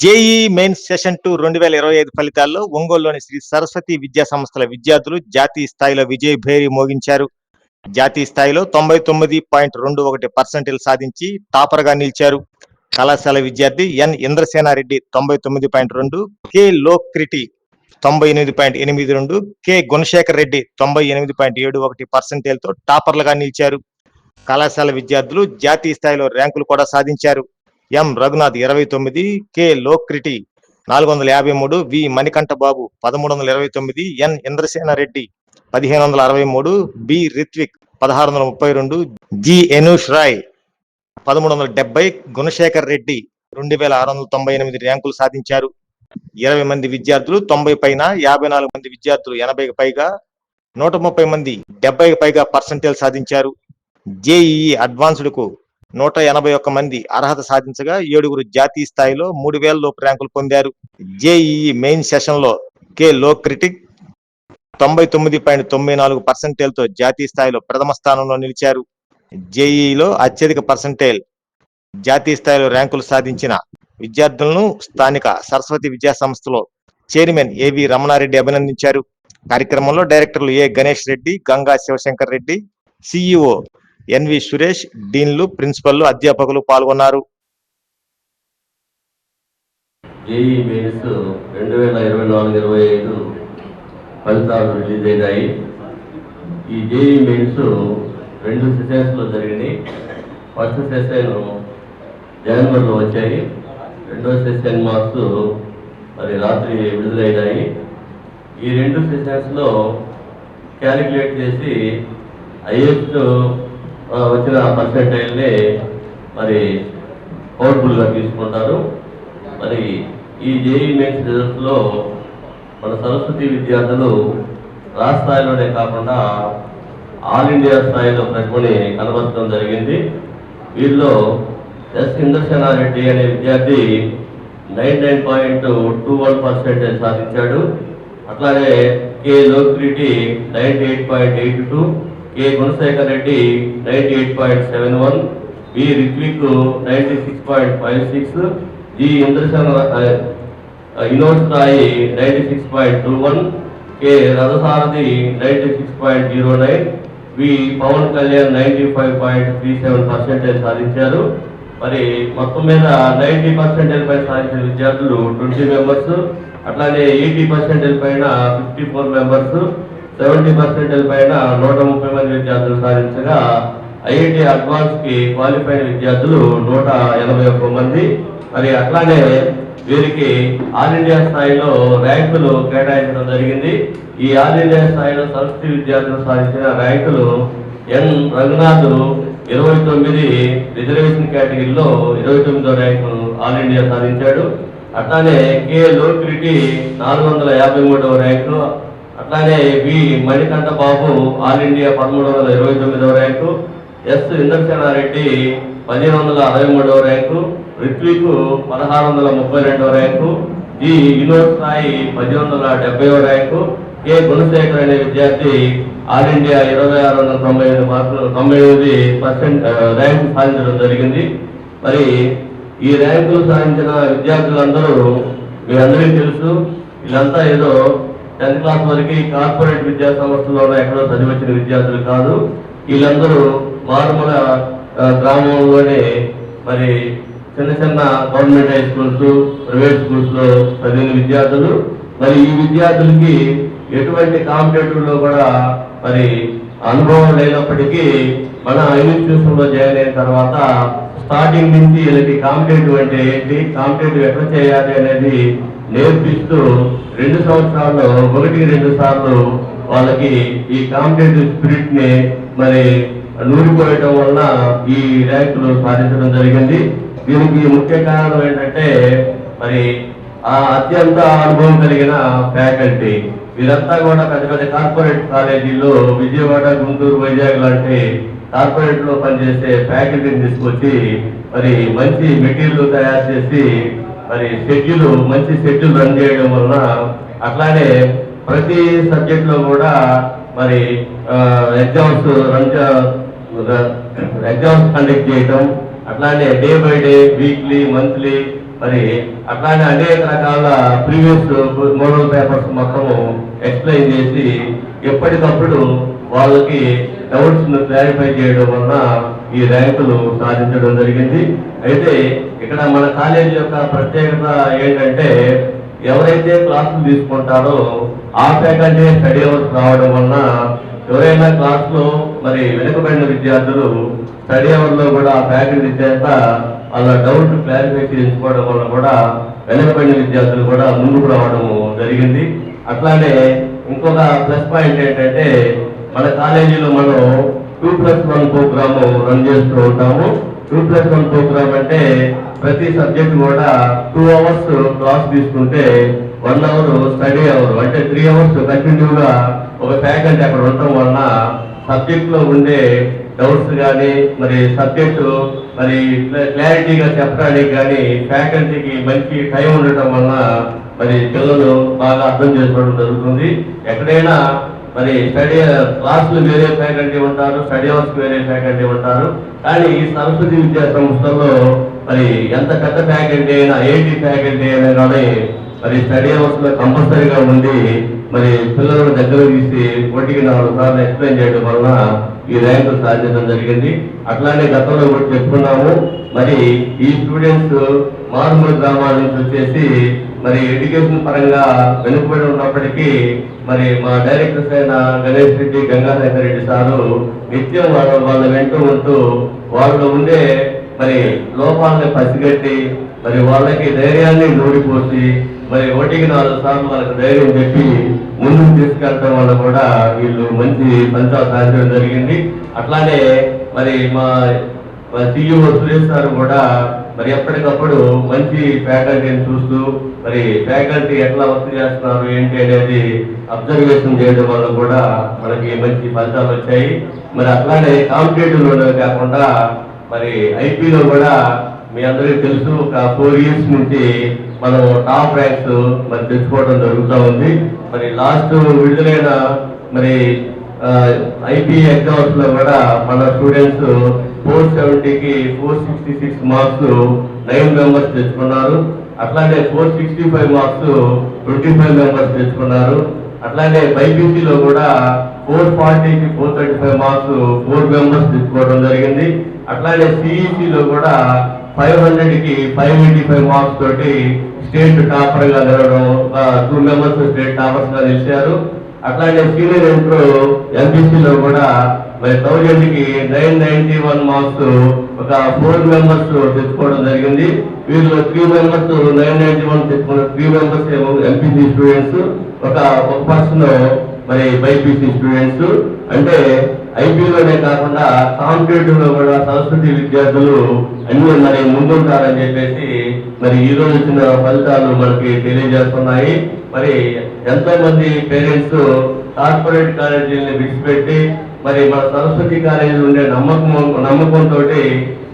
JEE main session two రెండు వేల ఇరవై ఐదు ఫలితాల్లో ఒంగోలులోని శ్రీ సరస్వతి విద్యా సంస్థల విద్యార్థులు జాతీయ స్థాయిలో విజయ భేరి మోగించారు. జాతీయ స్థాయిలో తొంభై తొమ్మిది పాయింట్ రెండు ఒకటి పర్సెంటేజ్ సాధించి టాపర్గా నిలిచారు. కళాశాల విద్యార్థి ఎన్ ఇంద్రసేనారెడ్డి తొంభై తొమ్మిది పాయింట్ రెండు కె లోక్రిటి తొంభై ఎనిమిది పాయింట్ ఎనిమిది రెండు కె గుణశేఖర్ రెడ్డి తొంభై ఎనిమిది పాయింట్ ఏడు ఒకటి పర్సెంటేజ్తో టాపర్లుగా నిలిచారు. కళాశాల విద్యార్థులు జాతీయ స్థాయిలో ర్యాంకులు కూడా సాధించారు. ఎం. రఘునాథ్ ఇరవై తొమ్మిది కె. లోక్రిటి నాలుగు వందల యాభై మూడు వి. మణికంఠ బాబు పదమూడు వందల ఇరవై తొమ్మిది ఎన్. ఇంద్రసేన రెడ్డి పదిహేను వందల అరవై మూడు బి. రిత్విక్ పదహారు వందల ముప్పై రెండు జి. ఎనూష్ రాయ్ పదమూడు వందల డెబ్బై గుణశేఖర్ రెడ్డి రెండు వేల ఆరు వందల తొంభై ఎనిమిది ర్యాంకులు సాధించారు. ఇరవై మంది విద్యార్థులు తొంభై పైన యాభై నాలుగు మంది విద్యార్థులు ఎనభైకి పైగా నూట ముప్పై మంది డెబ్బైకి పైగా పర్సంటేజ్ సాధించారు. జేఈఈ అడ్వాన్స్డ్కు నూట ఎనభై ఒక్క మంది అర్హత సాధించగా ఏడుగురు జాతీయ స్థాయిలో మూడు వేల లోపు ర్యాంకులు పొందారు. జేఈఈ మెయిన్ సెషన్లో కె లో క్రిటిక్ తొంభై తొమ్మిది పాయింట్ తొంభై నాలుగు పర్సెంటేజ్తో జాతీయ స్థాయిలో ప్రథమ స్థానంలో నిలిచారు. జేఈలో అత్యధిక పర్సెంటేల్ జాతీయ స్థాయిలో ర్యాంకులు సాధించిన విద్యార్థులను స్థానిక సరస్వతి విద్యా సంస్థలో చైర్మన్ ఏవి రమణారెడ్డి అభినందించారు. కార్యక్రమంలో డైరెక్టర్లు A Ganesh Reddy Ganga Shivashankar Reddy CEO NV Suresh డీన్లు ప్రిన్సిపల్లు అధ్యాపకులు పాల్గొన్నారు. జేఈ మెయిన్స్ రెండు వేల ఇరవై నాలుగు ఇరవై ఐదు ఫలితాలు రిలీజ్ అయినాయి. ఈ జేఈ మెయిన్స్ రెండు సెషన్స్లో జరిగినాయి. ఫస్ట్ సెషన్ జనవరిలో వచ్చాయి. రెండో సెషన్ మార్క్స్ మరి రాత్రి విడుదలైనాయి. ఈ రెండు సెషన్స్లో క్యాలిక్యులేట్ చేసి హైయెస్ట్ వచ్చిన పర్సెంటైల్ని మరి అవుట్ఫుల్గా తీసుకుంటారు మరి ఈ జేఈ మెయిన్స్ రిజల్ట్స్లో మన సరస్వతి విద్యార్థులు రాష్ట్ర స్థాయిలోనే కాకుండా ఆల్ ఇండియా స్థాయిలో ప్రతిభని కనబరచడం జరిగింది. వీరిలో ఎస్ ఇంద్రసేనారెడ్డి అనే విద్యార్థి nine nine point two one percentage సాధించాడు. అట్లాగే K Lokreddy ninety eight point eight two K Gunasekhar Reddy ninety eight point seven one B Rithvik ninety six point five six G Indrasena Vinod Sai ninety six point two one K Rathasarathi ninety six point zero nine V Pawan Kalyan ninety five point three seven percentage సాధించారు. మరి మొత్తం మీద ninety percentage పైన సాధించిన విద్యార్థులు twenty members అట్లానే eighty percentage పైన fifty four members seventy percentage పైన నూట ముప్పై మంది విద్యార్థులు సాధించగా ఐఐటి అడ్వాన్స్కి క్వాలిఫైడ్ విద్యార్థులు నూట ఎనభై ఒక్క మంది. మరి అట్లానే వీరికి ఆల్ ఇండియా స్థాయిలో ర్యాంకులు కేటాయించడం జరిగింది. ఈ ఆల్ ఇండియా స్థాయిలో సంస్కృతి విద్యార్థులు సాధించిన ర్యాంకులు ఎన్. రంగనాథ్ ఇరవై తొమ్మిది రిజర్వేషన్ కేటగిరీలో ఇరవై తొమ్మిదో ర్యాంకు ఆల్ ఇండియా సాధించాడు. అట్లానే కె. లోకిరెడ్డి నాలుగు వందల యాభై మూడవ ర్యాంకు అట్లానే V Manikanta Babu all India పదమూడు వందల ఇరవై తొమ్మిదవ ర్యాంకు ఎస్ ఇంద్రసేనారెడ్డి పదిహేను వందల అరవై మూడవ ర్యాంకు రిత్విక్ పదహారు వందల ముప్పై రెండవ ర్యాంకు జి వినోద్ సాయి పది వందల డెబ్బైవ ర్యాంకు కె గుణశేఖర్ అనే విద్యార్థి ఆల్ ఇండియా ఇరవై ఆరు వందల తొంభై ఎనిమిది మార్కులు తొంభై ఎనిమిది పర్సెంట్ ర్యాంకు సాధించడం జరిగింది. మరి ఈ ర్యాంకులు సాధించిన విద్యార్థులందరూ మీ అందరికీ తెలుసు వీళ్ళంతా ఏదో టెన్త్ క్లాస్ వరకు కార్పొరేట్ విద్యా సంస్థలోనే ఎక్కడో చదివచ్చిన విద్యార్థులు కాదు. వీళ్ళందరూ మారుమూల గ్రామంలోనే మరి చిన్న చిన్న గవర్నమెంట్ హై స్కూల్స్ ప్రైవేట్ స్కూల్స్లో చదివిన విద్యార్థులు. మరి ఈ విద్యార్థులకి ఎటువంటి కాంపిటేటివ్లో కూడా మరి అనుభవం లేనప్పటికీ మన ఇన్స్టిట్యూషన్లో జాయిన్ అయిన తర్వాత స్టార్టింగ్ నుంచి వీళ్ళకి కాంపిటేటివ్ అంటే ఏంటి? కాంపిటేటివ్ ఎట్లా చేయాలి అనేది నేర్పిస్తూ రెండు సంవత్సరాల్లో ఒకటి రెండు సార్లు వాళ్ళకి ఈ కాంపిటేటివ్ స్పిరిట్ని మరి నూరిపోయటం వలన ఈ ర్యాంకులు సాధించడం జరిగింది. దీనికి ముఖ్య కారణం ఏంటంటే మరి ఆ అత్యంత అనుభవం కలిగిన ఫ్యాకల్టీ. వీరంతా కూడా పెద్ద పెద్ద కార్పొరేట్ కాలేజీల్లో విజయవాడ గుంటూరు వైజాగ్ లాంటి కార్పొరేట్లో పనిచేసే ఫ్యాకల్టీని తీసుకొచ్చి మరి మంచి మెటీరియల్ తయారు చేసి మరి షెడ్యూల్ మంచి షెడ్యూల్ రన్ చేయడం వలన అట్లానే ప్రతి సబ్జెక్ట్లో కూడా మరి ఎగ్జామ్స్ రన్ ఎగ్జామ్స్ కండక్ట్ చేయటం అట్లానే day by day weekly monthly మరి అట్లానే అనేక రకాల ప్రీవియస్ మోడల్ పేపర్స్ మొత్తము ఎక్స్ప్లెయిన్ చేసి ఎప్పటికప్పుడు వాళ్ళకి డౌట్స్ క్లారిఫై చేయడం వలన ఈ ర్యాంకులు సాధించడం జరిగింది. అయితే ఇక్కడ మన కాలేజీ యొక్క ప్రత్యేకత ఏంటంటే ఎవరైతే క్లాసులు తీసుకుంటారో ఆ ఫ్యాకల్టీ స్టడీ అవర్స్ రావడం వలన ఎవరైనా క్లాస్లో మరి వెనుకబడిన విద్యార్థులు స్టడీ అవర్లో కూడా ఆ ఫ్యాకల్టీ చేత వాళ్ళ డౌట్ క్లారిఫై చేయించుకోవడం వల్ల కూడా వెనుకబడిన విద్యార్థులు కూడా ముందుకు రావడం జరిగింది. అట్లానే ఇంకొక ప్లస్ పాయింట్ ఏంటంటే మన కాలేజీలో మనం two plus one program run చేస్తూ ఉంటాము. టూ ప్లస్ వన్ ప్రోగ్రామ్ అంటే ప్రతి సబ్జెక్ట్ కూడా టూ అవర్స్ క్లాస్ తీసుకుంటే వన్ అవర్ స్టడీ అవర్ అంటే త్రీ అవర్స్ కంటిన్యూగా ఒక ఫ్యాకల్టీ అక్కడ ఉండటం వలన సబ్జెక్ట్లో ఉండే డౌట్స్ కానీ మరి సబ్జెక్టు మరి క్లారిటీగా చెప్పడానికి కానీ ఫ్యాకల్టీకి మంచి టైం ఉండటం వలన మరి పిల్లలు బాగా అర్థం చేసుకోవడం జరుగుతుంది. ఎక్కడైనా మరి స్టడీ క్లాసులు వేరే ఫ్యాకల్టీ ఉంటారు స్టడీ అవర్స్ వేరే ఫ్యాకల్టీ ఉంటారు. కానీ ఈ సరస్వతి విద్యా సంస్థల్లో మరి ఎంత పెద్ద ఫ్యాకల్టీ అయినా ఏంటి ఫ్యాకల్టీ అయినా కానీ మరి స్టడీ అవర్స్లో కంపల్సరీగా ఉండి మరి పిల్లలను దగ్గర తీసి ఒకటికి నాలుగు సార్లు ఎక్స్ప్లెయిన్ చేయడం వలన ఈ ర్యాంకు సాధించడం జరిగింది. అట్లానే గతంలో కూడా చెప్పుకున్నాము. మరి ఈ స్టూడెంట్స్ మారుమూల గ్రామాల నుంచి వచ్చేసి మరి ఎడ్యుకేషన్ పరంగా వెనుకబడి ఉన్నప్పటికీ మరి మా డైరెక్టర్స్ అయిన గణేష్ రెడ్డి గంగాధర్ రెడ్డి సారు నిత్యం వాళ్ళ వాళ్ళ వెంట ఉంటూ వాళ్ళు ఉండే మరి లోపాలని పసిగట్టి మరి వాళ్ళకి ధైర్యాన్ని నూడిపోసి మరి ఒకటికి నాలుగు సార్లు వాళ్ళకి ధైర్యం చెప్పి ముందుకు తీసుకెళ్ళడం వల్ల కూడా వీళ్ళు మంచి ఫలితాలు సాధించడం జరిగింది. అట్లానే మరి మా సిఇఓ సురేష్ సార్ కూడా మరి ఎప్పటికప్పుడు మంచి ఫ్యాకల్టీని చూస్తూ మరి ఫ్యాకల్టీ ఎట్లా వర్క్ చేస్తున్నారు ఏంటి అనేది అబ్జర్వేషన్ చేయడం వల్ల కూడా మనకి మంచి ఫలితాలు వచ్చాయి. మరి అట్లానే కాంపిటేటివ్లోనే కాకుండా మరి ఐపీలో కూడా మీ అందరికీ తెలుసు ఒక ఫోర్ ఇయర్స్ నుంచి మనం టాప్ ర్యాంక్స్ మరి తెచ్చుకోవడం జరుగుతూ ఉంది. మరి లాస్ట్ విడుదలైన మరి ఐపీ ఎగ్జామ్స్లో కూడా మన students four సెవెంటీకి four sixty six marks nine members తెచ్చుకున్నారు. అట్లానే four sixty five marks twenty five members తెచ్చుకున్నారు. అట్లానే బైపీసీలో కూడా ఫోర్ ఫార్టీకి four thirty five marks four members తెచ్చుకోవడం జరిగింది. అట్లానే సిఈసిలో కూడా ఫైవ్ హండ్రెడ్కి ఫైవ్ ఎయిటీ ఫైవ్ మార్క్స్ తోటి స్టేట్ టాపర్గా నిలవడం టూ మెంబర్స్ స్టేట్ టాపర్స్గా నిలిచారు. అట్లానే సీనియర్ ఇంటర్ ఎంపీసీలో కూడా మరి థౌజండ్కి నైన్ నైన్టీ వన్ మార్క్స్ ఒక ఫోర్ మెంబర్స్ తెచ్చుకోవడం జరిగింది. వీళ్ళు three members nine ninety one తెచ్చుకున్న త్రీ మెంబర్స్ ఏమో ఎంపీసీ స్టూడెంట్స్ ఒక ఒక పర్సన్ మరి బైపీసీ స్టూడెంట్స్ అంటే ఐపీలోనే కాకుండా కాంపిటేటివ్లో కూడా సంస్కృతి విద్యార్థులు అన్ని మరి ముందుంటారని చెప్పేసి మరి ఈ రోజు వచ్చిన ఫలితాలు మనకి తెలియజేస్తున్నాయి. మరి ఎంతో మంది పేరెంట్స్ కార్పొరేట్ కాలేజీని విడిచిపెట్టి మరి మన సరస్వతి కాలేజీలో ఉండే నమ్మకం నమ్మకంతో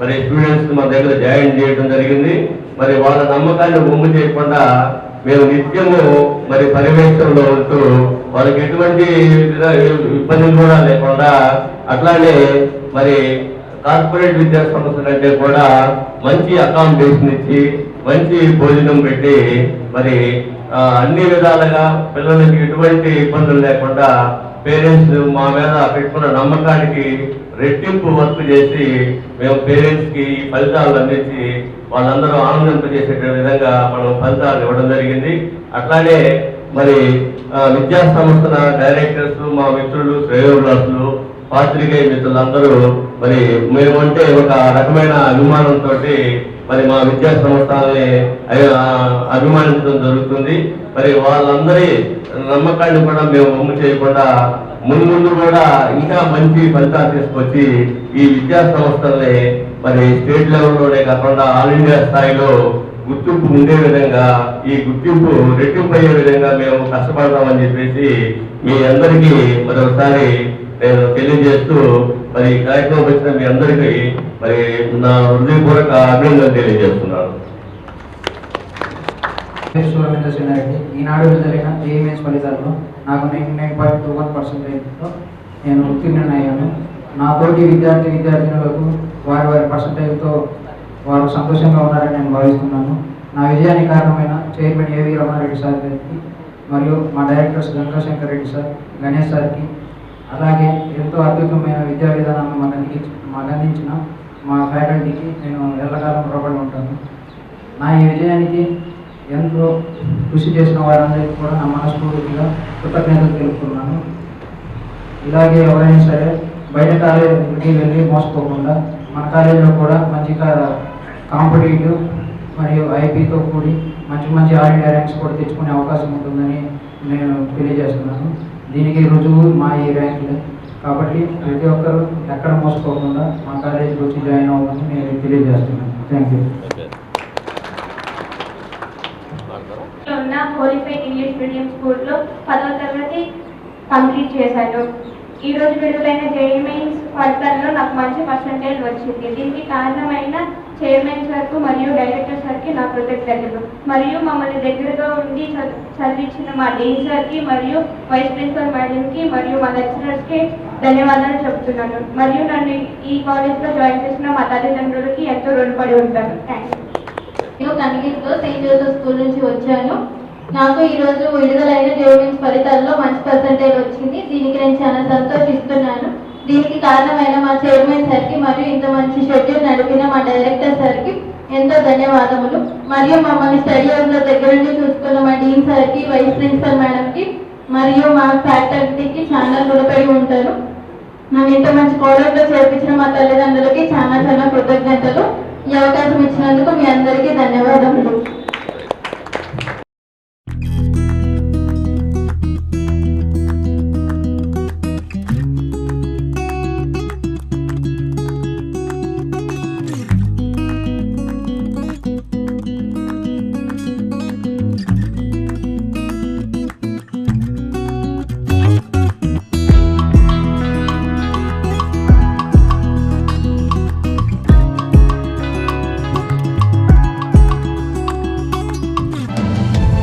మరి స్టూడెంట్స్ మన దగ్గర జాయిన్ చేయడం జరిగింది. మరి వాళ్ళ నమ్మకాన్ని ఒమ్ము చేయకుండా మేము నిత్యము మరి పర్యవేక్షణలో ఉంటూ వాళ్ళకి ఎటువంటి ఇబ్బందులు కూడా లేకుండా అట్లానే మరి కార్పొరేట్ విద్యా సంస్థలు అంటే కూడా మంచి అకామిడేషన్ ఇచ్చి మంచి భోజనం పెట్టి మరి అన్ని విధాలుగా పిల్లలకి ఎటువంటి ఇబ్బందులు లేకుండా పేరెంట్స్ మా మీద పెట్టుకున్న నమ్మకానికి రెట్టింపు వర్క్ చేసి మేము పేరెంట్స్కి ఈ ఫలితాలు అందించి వాళ్ళందరూ ఆనందింపజేసే విధంగా మనం ఫలితాలు ఇవ్వడం జరిగింది. అట్లానే మరి విద్యా సంస్థల డైరెక్టర్స్ మా మిత్రులు శ్రేయోభిలాసులు పాత్రికేయ మిత్రులందరూ మరి మేమంటే ఒక రకమైన అభిమానంతో మరి మా విద్యా సంస్థల్ని అభిమానించడం జరుగుతుంది. మరి వాళ్ళందరి నమ్మకాన్ని కూడా మేము అమ్ము చేయకుండా ముందు ముందు కూడా ఇంకా మంచి ఫలితాలు తీసుకొచ్చి ఈ విద్యా సంస్థల్ని మరి స్టేట్ లెవెల్లోనే కాకుండా ఆల్ ఇండియా స్థాయిలో గుర్తింపు ఉండే విధంగా ఈ గుర్తింపు రెట్టింపు అయ్యే విధంగా మేము కష్టపడతామని చెప్పేసి మీ అందరికీ మరొకసారి నేను తెలియజేస్తూ మరి ఈ కార్యక్రమం వచ్చిన మీ అందరికీ మరి నా హృదయపూర్వక అభినందనలు తెలియజేస్తున్నాను. ఈనాడు జరిగిన ఏఎంఎస్ ఫలితాల్లో నాకు nine nine point two one పర్సెంటేజ్తో నేను ఉత్తీర్ణునయ్యాను నా తోటి విద్యార్థి విద్యార్థినులకు వారి వారి పర్సంటేజ్తో వారు సంతోషంగా ఉన్నారని నేను భావిస్తున్నాను. నా విజయానికి కారణమైన చైర్మన్ ఏవి రమణారెడ్డి సార్ గారికి మరియు మా డైరెక్టర్స్ గంగాశంకర్ రెడ్డి సార్ గణేష్ సార్కి అలాగే ఎంతో అద్భుతమైన విద్యా విధానాన్ని మనకి మాకు అందించిన మా ఫ్యాకల్టీకి నేను ఎల్లకాలం రుణపడి ఉంటాను. నా ఈ విజయానికి ఎంతో కృషి చేసిన వారందరికీ కూడా నా మనస్ఫూర్తిగా కృతజ్ఞతలు తెలుపుతున్నాను. ఇలాగే ఎవరైనా సరే బయట కాలేజీకి వెళ్ళి మోసపోకుండా మన కాలేజీలో కూడా మంచి కాంపిటేటివ్ మరియు ఐపీతో కూడి మంచి మంచి ఆల్ ర్యాంక్స్ కూడా తెచ్చుకునే అవకాశం ఉంటుందని నేను తెలియజేస్తున్నాను. దీనికి రుజువు మా ఈ ర్యాంకులే. కాబట్టి ప్రతి ఒక్కరూ ఎక్కడ మోసపోకుండా మా కాలేజీకి వచ్చి జాయిన్ అవ్వమని నేను తెలియజేస్తున్నాను. థ్యాంక్ యూ ఉన్న హోలీఫైడ్ ఇంగ్లీష్ మీడియం స్కూల్లో పదవ తరగతి కంప్లీట్ చేశాను. ఈ రోజు విడుదలైన జేఈ ఫలితాల్లో నాకు మంచి పర్సంటేజ్ వచ్చింది. దీనికి కారణమైన చైర్మన్ సార్కు మరియు డైరెక్టర్ సార్కి నా కృతజ్ఞతలు. మరియు మమ్మల్ని దగ్గరగా ఉండి చదివించిన మా డీన్ సార్కి మరియు వైస్ ప్రిన్సిపల్ మేడంకి మరియు మా లెక్చరర్స్కి ధన్యవాదాలు చెప్తున్నాను. మరియు నన్ను ఈ కాలేజ్లో జాయిన్ చేసిన మా తల్లిదండ్రులకి ఎంతో రుణపడి ఉంటాను. థ్యాంక్స్ నేను కనిగిరిలో సెయింట్ జోసెఫ్ స్కూల్ నుంచి వచ్చాను. నాకు ఈ రోజు విడుదలైన జేవీఎన్స్ ఫలితాల్లో మంచి పర్సంటేజ్ వచ్చింది. దీనికి నేను చాలా సంతోషిస్తున్నాను. దీనికి కారణమైన మా చైర్మన్ సార్కి మరియు ఇంత మంచి షెడ్యూల్ నడిపిన మా డైరెక్టర్ సార్కి ఎంతో ధన్యవాదములు. మరియు మమ్మల్ని స్టడీ లో దగ్గర నుండి చూసుకున్న మా డీన్ సార్కి వైస్ ప్రిన్సిపల్ మేడంకి మరియు మా ఫ్యాకల్టీకి చాలా రుణపడి ఉంటారు. నన్ను ఇంత మంచి కోడంలో చేర్పించిన మా తల్లిదండ్రులకి చాలా చాలా కృతజ్ఞతలు. ఈ అవకాశం ఇచ్చినందుకు మీ అందరికీ ధన్యవాదములు.